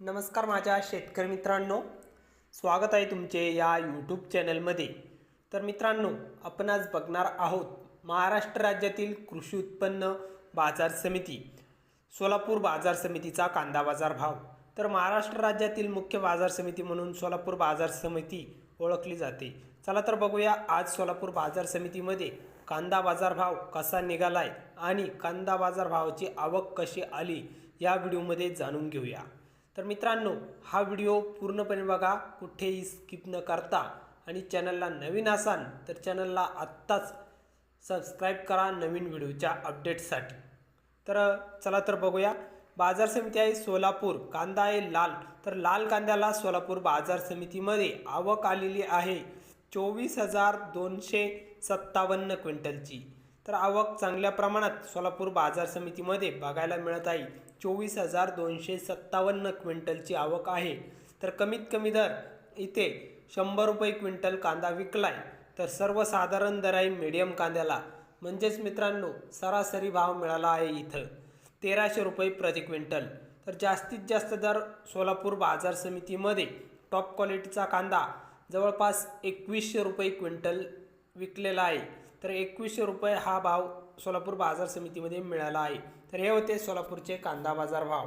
नमस्कार माझ्या शेतकरी मित्रांनो. स्वागत आहे तुमचे या यूट्यूब चॅनलमध्ये तर मित्रांनो आपण आज बघणार आहोत महाराष्ट्र राज्यातील कृषी उत्पन्न बाजार समिती सोलापूर बाजार समितीचा कांदा बाजार भाव. तर महाराष्ट्र राज्यातील मुख्य बाजार समिती म्हणून सोलापूर बाजार समिती ओळखली जाते. चला तर बघूया आज सोलापूर बाजार समितीमध्ये कांदा बाजार भाव कसा निघालाय आणि कांदा बाजार भावाची आवक कशी आली या व्हिडिओमध्ये जाणून घेऊया. तर मित्रांनो हा व्हिडिओ पूर्णपणे बघा कुठेही स्किप न करता. आणि चॅनलला नवीन असाल तर चॅनलला आत्ताच सबस्क्राईब करा नवीन व्हिडिओच्या अपडेटसाठी तर चला तर बघूया. बाजार समिती आहे सोलापूर कांदा आहे लाल. तर लाल कांद्याला सोलापूर बाजार समितीमध्ये आवक आलेली आहे. चोवीस हजार दोनशे सत्तावन्न क्विंटलची. तर आवक चांगल्या प्रमाणात सोलापूर बाजार समितीमध्ये बघायला मिळत आहे. चोवीस हजार दोनशे सत्तावन्न क्विंटलची आवक आहे. तर कमीत कमी दर इथे शंभर रुपये क्विंटल कांदा विकलाय. तर सर्वसाधारण दर आहे मिडियम कांद्याला. म्हणजेच मित्रांनो सरासरी भाव मिळाला आहे इथं. तेराशे रुपये प्रति क्विंटल. तर जास्तीत जास्त दर सोलापूर बाजार समितीमध्ये. टॉप क्वालिटीचा कांदा जवळपास एकवीसशे रुपये क्विंटल विकलेला आहे. तर एकवीसशे रुपये हा भाव सोलापूर बाजार समितीमध्ये मिळाला आहे. तर हे होते सोलापूरचे कांदा बाजार भाव.